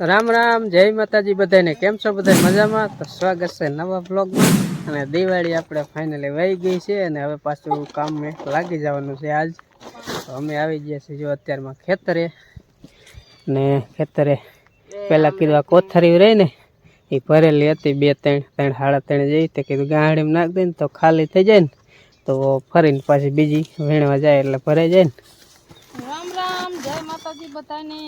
રામ રામ, જય માતાજી બધાને. કેમ છો બધા? મજામાં? તો સ્વાગત છે નવા બ્લોગમાં અને દિવાળી આપણે ફાઇનલી વહી ગઈ છે અને હવે પાછું કામ લાગી જવાનું છે આજ. તો અમે આવી ગયા છીએ જો અત્યારમાં ખેતરે. ને ખેતરે પહેલાં કીધું કોથરી રહી ને, એ ભરેલી હતી બે ત્રણ ત્રણ સાડા ત્રણ જઈ તે કીધું ગાડીમાં નાખ દે તો ખાલી થઈ જાય ને. તો ફરીને પાછી બીજી વીણવા જાય એટલે ભરાઈ જાય ને. રામ રામ, જય માતાજી બધાને.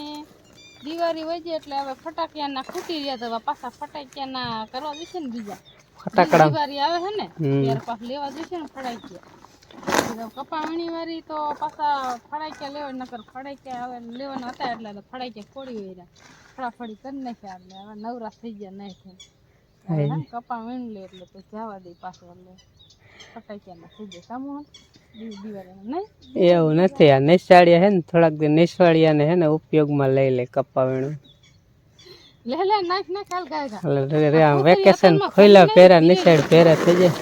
દિવાળી વધી એટલે હવે ફટાકિયાના ખૂટી રહ્યા તો પાછા ફટાકિયાના કરવા દેશે ને બીજા. ફટાકડા. દિવાળી આવે છે ને ત્યાર પાછા લેવા દેશે ને ફટાકિયા. કપાવણી વાળી તો પાછા ફળાકિયા લેવા નકર ફટાકિયા હવે લેવાના હતા એટલે તો ફટાકિયા ફોડી હોય ફળાફળી કરી નાખ્યા એટલે હવે નવરા થઈ ગયા નહીં કપા વીણ લે એટલે તો જવા દે પાછો એટલે ફટાકિયાના થઈ જાય સામું એવું નથી. આ નિશાળિયા હે ને થોડાક દી નિશાળિયાને હે ને ઉપયોગમાં લઈ લે કપ્પા વીણું લે લે નાખ નાખ હાલ ગાય ગા એટલે રે- રે આમ વેકેશન ખોલ્યા પહેરા નિશાળ પહેરા થઈ જાય.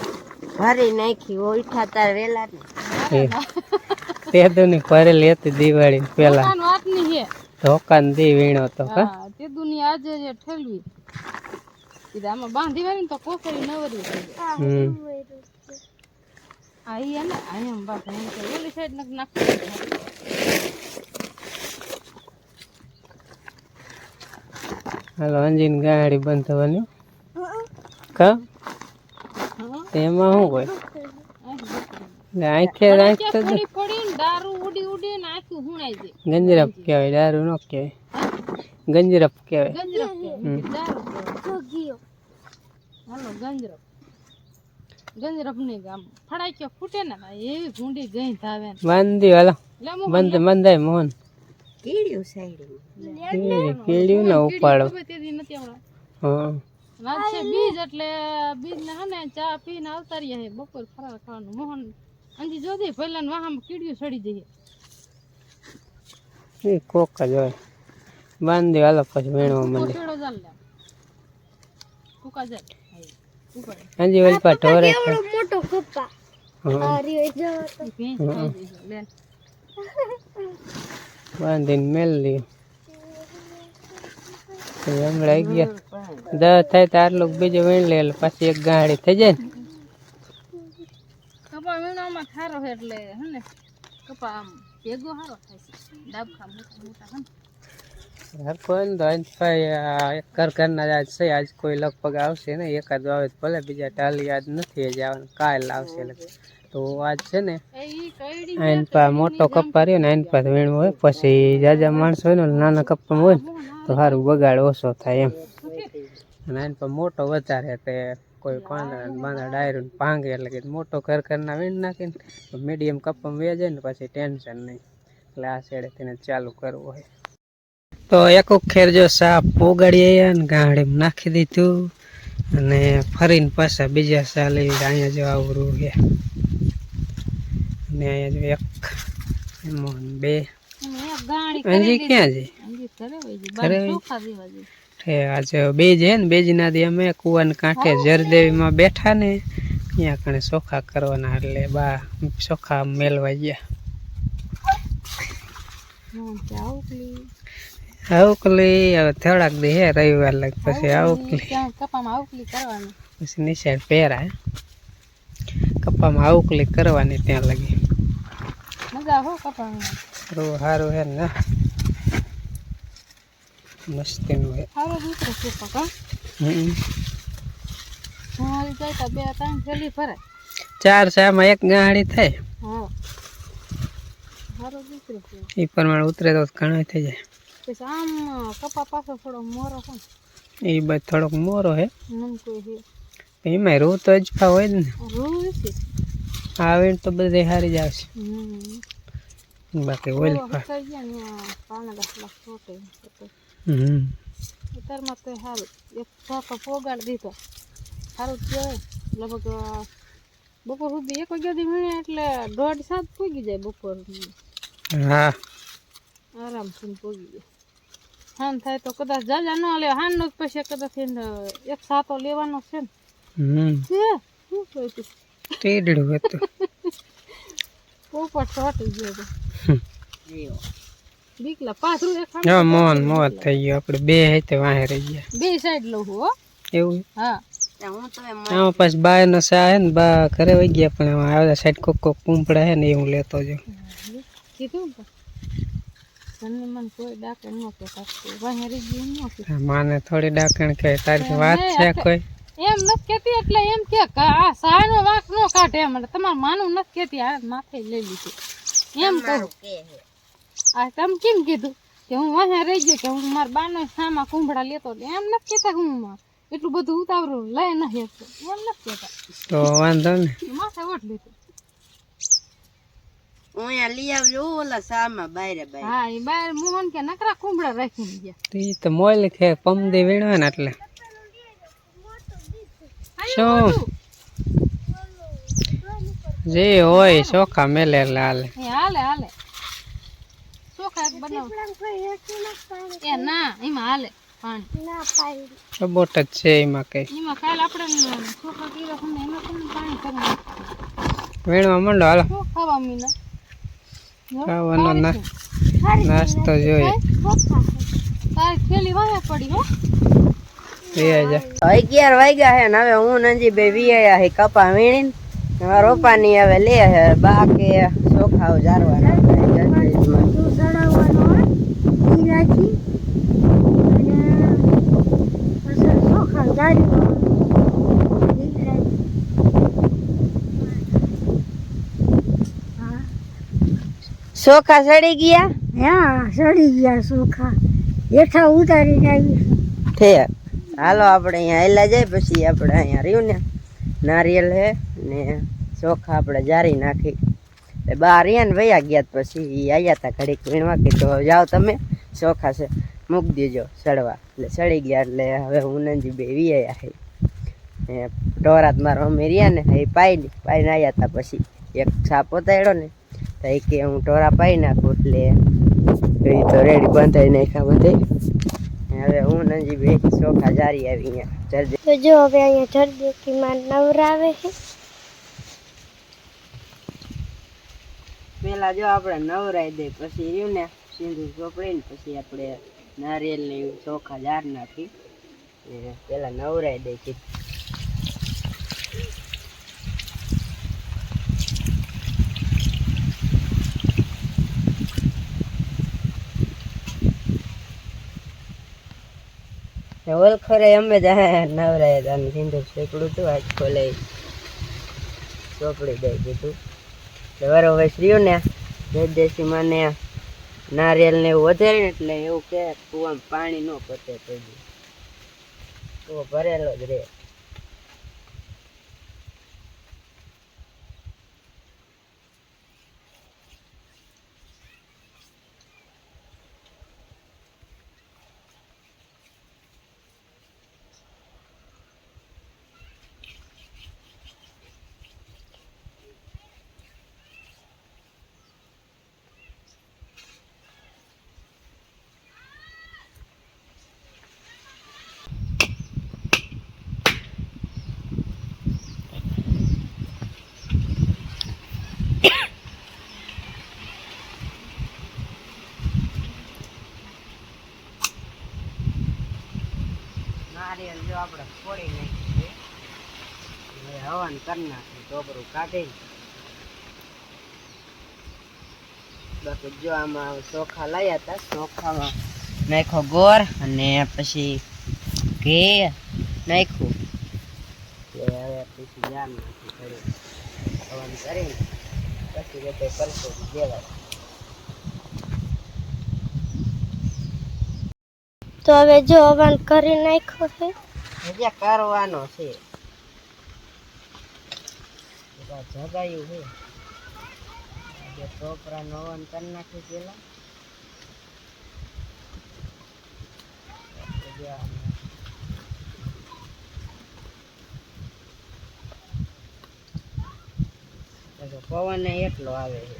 ભરી નાખી ઓઠા તાર વેલા ને. એ. તે દુની ભરેલી હતી દિવાળી પેલા દુકાન વાતની હે ધોકાન દી વીણો તો હા. હા તે દુનિયા આજે જે ઠેલવી. કીધા આમાં બાંધી વાળી ને તો કોકરી નવરી થઈ જાય. હમ. હે ને એમ બસ એમ કે ઓલી સાઈડ નક નાખી હાલો અંજીન ગાડી બંધ થવાની. કા? એમાં શું હોય? આંખે આંખ તો. પડી દારૂ ઉડી ઉડી ને આખું હુણાઈ જાય ગંજરાપ કહેવાય દારૂ નો કહેવાય. ગંજરાપ કહેવાય. ગંજરફ કહેવાય. દારૂ હાલો ગંજરફ ગંજરફની ગામ ફડાક્યો ફૂટે ને એવી ભૂંડી ગઈ ધાવે બાંધી હાલો. બંધ બંધાય મોહન. કીડ્યું સાઈડ. કેળ્યું ને ઉપાડો. નથી હા. રાત છે બીજ એટલે બીજ ને હને ચા પીને આવતા રહ્યા હે. બપોર ફરાર ખાવાનું. મોહન અંજી જો દે પહેલા ને વાહામાં કીડિયું સડી જઈએ. એ કોક જ હોય. બાંધી હાલો પછી ચાલ લે. ટૂંકા જાય હાજી ઓલી પા ઢોરે. મોટો કપ્પા બાંધીને મેલ હમણાં ગયા. દસ થાય તો આટલું બીજું વીણ લે પાછી એક ગાડી થઈ જાય ને. કપા વીણામાં સારો એટલે હે ને કપા આમ ભેગો સારો થાય છે. ડાબખા મોટા મોટા હે ને હર કોઈ ને તો આજ છે, આજ કોઈ લગભગ આવશે ને એકાદ આવે ભલે, બીજા ટાલી આજ નથી જ આવવાનું, કાલ એટલે તો આજ છે ને આઈન પા મોટો કપ્પા રહ્યો ને આઈન પા વીણવું હોય, પછી જાજા માણસો હોય ને નાના કપ્પા હોય ને, તો સારું બગાડ ઓછો થાય એમ. અને આઈન પા મોટો વધારે તે કોઈ પાંદડા બાંદડા ડાયરું ભાંગે, એટલે કે મોટો ઘર ઘરના વીણ નાખીને મીડિયમ કપ્પામાં વે ને, પછી ટેન્શન નહીં. એટલે આ શેડે તેને ચાલુ કરવું હોય. તો એક ખેર જો સાપ પોગાડી ને ગાંડી નાખી દીધું અને ફરીને પાછા બીજા સાલે અહીંયા જો આવરું છે અને અહીંયા જો એક એમાં બે. અંજી ક્યાં છે? આજે બે છે ને બેજના દી અમે કુવાને કાંઠે જરદેવીમાં બેઠા ને ત્યાં કણે ચોખા કરવાના એટલે બા ચોખા મેલવા ગયા. આવકલી હવે થોડાક દી હે રવિવાર લાગ પછી આવકલી કપામાં આવકલી કરવાની. પછી નિશાળ પહેરાય કપ્પામાં આવકલી કરવાની ત્યાં લગી. મજા હો કપામાં સારું હે ને. મસ્તીનું હે. સારો દીકરો છે પકા હમ. તમારી જાય બે ત્રણ થેલી ભરાય ચાર શામાં એક ગાડી થાય. હા. સારો દીકરો છે. એ પ્રમાણે ઉતરે તો ઘણા થઈ જાય. પછી આમ કપા પાછો થોડો મોરો હોય એ બાદ થોડોક મોરો હે નમકો હે એમાં રૂ તો અજફા હોય ને રૂ છે આવે તો બધે હારી જ આવશે હમ બાકી ઓઇલ પાણા હમ અત્યારમાં તો સારું એક પોગાડ દીધો સારું કહેવાય લગભગ બપોર સુધી એક વાગ્યાથી વીણે એટલે દોઢ સાત પૂગી જાય બપોર હા આરામથી પૂગી જાય હાન થાય તો કદાચ જાજા ન લે હાન નો પૈસા કદાચ એને એક સાતો લેવાનો છે ને. હમ. શું કહ્યું તું ટીડડું હતું. પોપટ ચોટી ગયો તો. બીકલા હા મોહન થઈ ગયો. આપણે બે હેતે વાહે રહી ગયા. બે સાઈડ લઉં હો. એવું? હા. હું આમાં પાછું બાય નો સા હે ને બા ઘરે વહી ગયા પણ એમાં સાઈડ કોક કોક કુંપડા હે ને એ હું લેતો જાઉં. કીધું મને ન ન થોડી ડાકણ કે તારી વાત છે કોઈ? એમ નથી કેતી એટલે એમ કે કા- આ સાનો વાંક નો કાઢે એમ. એટલે માનું નથી કેતી આ માથે લઈ લીધું. એમ કહું. આ તમે કેમ કીધું? કે હું વાહે રહી ગયો કે હું મારા બાનો સામા કુંભડા લેતો એમ નથી કેતા હું એટલું બધું ઉતાવળું લઈ નથી શકતો એમ નથી કેતા તો વાંધો ને. માથે ઓટ લીધું. હું અહીંયા લઈ આવજો ઓલા સામાં બાયરે બાય હા એ બાર મોહન કે નકરા કુંભડા રાખીને ગયા. તો ઈ તો મોલ કે પમદી વીણવા ને એટલે. શું? જે હોય ચોખા મેલે એટલે હાલે. એ હાલે હાલે. ચોખા બનાવ. એ ના એમાં હાલે પાણી. જ છે એમાં કઈ. એમાં કાલ આપણે ચોખા કર્યા છે ને એમાં પણ પાણી કરી વીણવા માંડો હાલો. ખાવા મીના? ખાવાનો નાસ્તો જોઈએ. અગિયાર વાગ્યા હે ને હવે હું નંજી બે વિયા હે કપા વીણીને. રોપાની હવે લે હે બાકી ચોખાઓ જારવાના ચોખા સડી ગયા? હા સડી ગયા ચોખા હેઠા ઉતારીને આવી છે. હાલો આપણે અહીંયા હેલા જાય પછી આપણે અહીંયા રહ્યું ને. નારિયેલ હે ને ચોખા આપણે જારી નાખી. એટલે બહાર રહ્યા ને વયા ગયા પછી એ આવ્યા હતા ઘડીક વીણવા કીધું જાઓ તમે. ચોખા છે. મૂકી દેજો સડવા. એટલે સડી ગયા એટલે હવે ઉનંજી બે વિયા હે. ને ઢોરાત મારો અમે રહ્યા ને એ પાઈ પાઈને આવ્યા હતા પછી. એક છાપ પોતાડ્યો ને તો એ કે હું ટોરા પાઈ નાખું એટલે એ તો રેડી બંધાઈ નાખ્યા બધે. હવે હું નજી બે ચોખા જારી આવી અહીંયા જલ્દી. તો જો હવે અહીંયા જરદેતીમાં નવરાવે છે. પેલા જો આપણે નવરાઈ દે પછી રહ્યું ને સિંદૂર ચોપડીને પછી આપણે નારિયેલ ને એવું ચોખા જાર નાખી. પેલા નવરાઈ દે છે. ઓલખરે અમે જ નવરાય હતા સિંદૂર શેકડું હતું, આજ ખોલે ચોપડી દઈ દીધું. એટલે બરોબર વસર્યું ને જયદેશી મને નારિયેલ ને એવું વધારે એટલે એવું કે કુવામાં પાણી ન પતે તો ભરેલો જ રહે નારિયેલ જો આપણે ફોડી નાખીએ. હવે હવન કરી નાખીએ ટોપરું કાઢી બાકી જો આમાં ચોખા લાયા હતા, ચોખામાં નાખ્યો ગોર અને પછી ઘે નાખ્યું. હવે પછી જાન નાખી કરી હવન કરી પછી બધે કરશો દેવાય. તો હવે જો હવન કરી નાખ્યો છે. હજી કરવાનો છે. જગાયું છે. આજે ટોપરા નવન કરી નાખી પેલા. પવન એટલો આવે છે.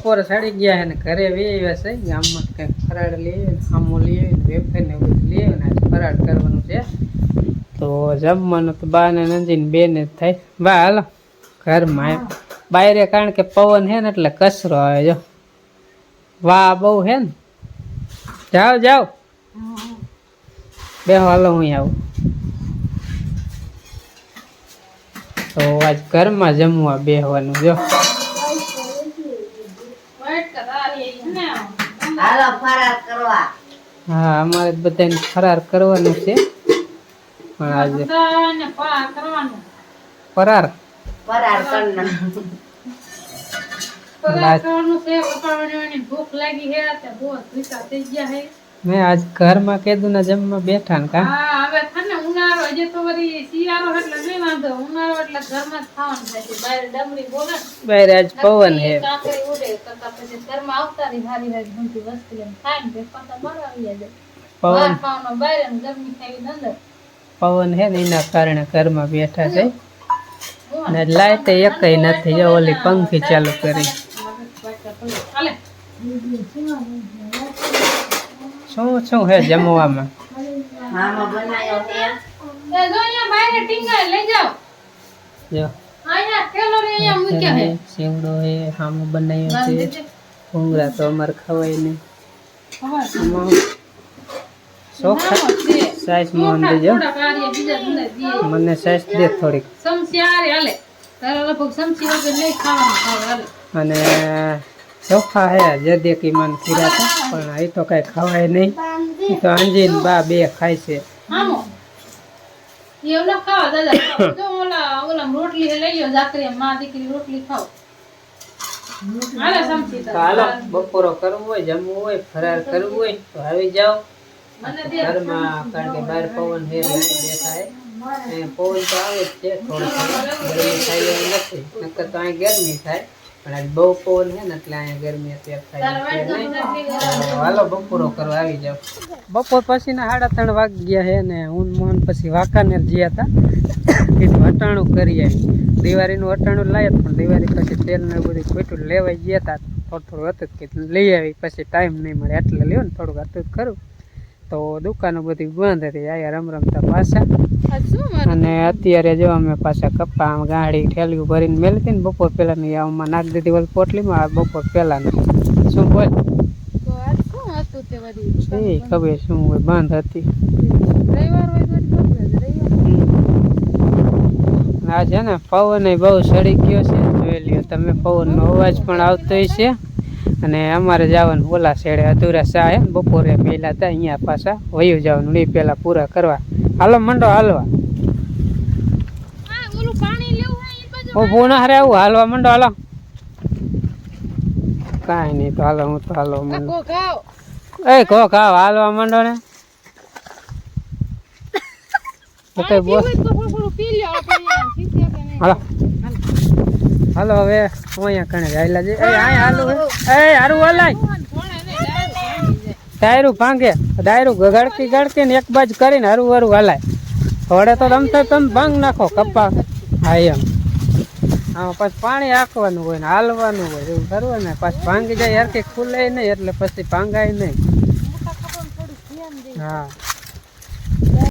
બપોરે સાડી ગયા છે ને ઘરે વે આવ્યા છે ગામમાં કંઈક ફરાળ લઈ આવીએ ને આમો લઈ ને વેફર ને બધું લઈએ ને આજે કરવાનું છે. તો જમવાનું તો બા ને નંદીને બે જ થાય. બા, હાલો. ઘરમાં બાયરે કારણ કે પવન છે ને એટલે કચરો આવે જો. વાહ, બહુ છે ને. જાઓ જાઓ. બે હાલો, હું આવું. તો આજ ઘરમાં જમવા બેહવાનું જો. હાલો ફરાર કરવા. હા અમારે બધાને ફરાર કરવાનું છે. પણ આજે ફરાર કરવાનું. ફરાર? કરવાનું. છે કપાવવાની ભૂખ લાગી હે તે બહુ ભૂખા થઈ ગયા હે મેં આજ ઘરમાં કેદુના ને જમવા બેઠા ને કા હા હવે થાને ઉનાળો હજી તો વળી શિયાળો એટલે નહીં વાંધો. ઉનાળો એટલે ઘરમાં જ ખાવાનું થાય છે. બહાર ડમરી બોલે. બહાર આજ પવન હે. કાંકરી ઉડે કરતા પછી ઘરમાં આવતા રહી હારી હારી બનતી વસ્તુ લઈને ખાય ને પછી પાછા જાય. પવન. ખાવાનું બહાર ને ગરમી ખાવી અંદર પવન હે ને એના કારણે ઘરમાં બેઠા છે. ને લાઈટ એકય નથી. જો ઓલી પંખી ચાલુ કરી. શું શું હે જમવામાં? મામા બનાવ્યો હે એ જો અહીંયા બહાર ટીંગાય લઈ જાઓ. જો. અહીંયા કેલોરી અહીંયા મૂક્યા હે હામો બનાવ્યો છે. ભૂંગળા તો અમારે ખવાય નહીં. આમાં સાઈઝમાં દેજો મને સાઈઝ દે થોડીક. સમસી હાલે. તારે લગભગ સમસી વગર નહીં ખાવાનું અને ચોખા હે જદે કી મન હતા પણ એ તો કઈ ખવાય નહીં. તો અંજીન બા બે ખાય છે. આમો એ ઓલા ખાવા દાદા જો ઓલા ઓલા રોટલી લઈ લ્યો જાકરી માં દીકરી રોટલી ખાવ. હાલે બપોરો કરવો હોય જમવું હોય ફરાર કરવું હોય તો આવી જાઓ. ઘરમાં કારણ કે બહાર પવન છે દેખાય એ પવન તો આવે જ છે થોડો થોડો ગરમી થાય એવું નથી નકર તો અહીં ગરમી થાય. પણ આજ બહુ પવન છે ને એટલે અહીંયા ગરમી અત્યારે થાય હાલો બપોરો કરવા આવી જાવ બપોર પછી ને સાડા ત્રણ વાગી ગયા છે ને હું મોહન પછી વાંકાનેર ગયા હતા. કીધું અટાણું કરી આવી. દિવાળીનું અટાણું લાવ્યા પણ દિવાળી પછી તેલ ને બધું ખોટું લેવાઈ ગયા હતા. થોડું થોડું હતું કીધું લઈ આવી પછી ટાઈમ નહીં મળે. એટલે લ્યો ને થોડુંક હતું કરું ખરું. તો દુકાનો બધી બંધ હતી. આયા રમ રમતા પાછા. અને અત્યારે જો અમે પાછા કપ્પા ગાડી ઠેલિયું ભરીને મેલી હતી ને બપોર પહેલાની આમાં નાખી દીધી વાળી પોટલીમાં આ બપોર પહેલાની. શું બોલ? એ ખબર શું હોય બંધ હતી. આ છે ને પવન બહુ સડી ગયો છે જોઈ લ્યો તમે પવનનો અવાજ પણ આવતો છે. અને અમારે જવાનું ઓલા શેડે અધૂરા સા બપોરે પહેલા હતા અહીંયા પાછા વયું જવાનું નહીં પહેલાં પૂરા કરવા. હાલો મંડો હાલવા. હું પૂના હારે આવું? હાલવા મંડો હાલો. કાંઈ નહીં તો હાલો હું તો હાલવા મંડો. એ કહો ખાવ હાલવા મંડો ને. કે હાલો. હાલો. હવે હું અહીંયા કણે જાયલા જઈ અહીંયા હાલો એ હારું હલાય ભણે નહીં ડાયરેક્ટ ભાંગી જાય. ડાયરું ભાંગે ડાયરું ગળતી ગળતી ને એક બાજુ કરીને હરું હરું હલાય. વડે તો તમ તમે ભાંગ નાખો કપ્પા હા એમ. આમાં પછી પાણી આખવાનું હોય ને હાલવાનું હોય એવું કરવું ને પાછું ભાંગી જાય હરકી ખુલે નહીં એટલે પછી ભાંગાય નહીં. હા.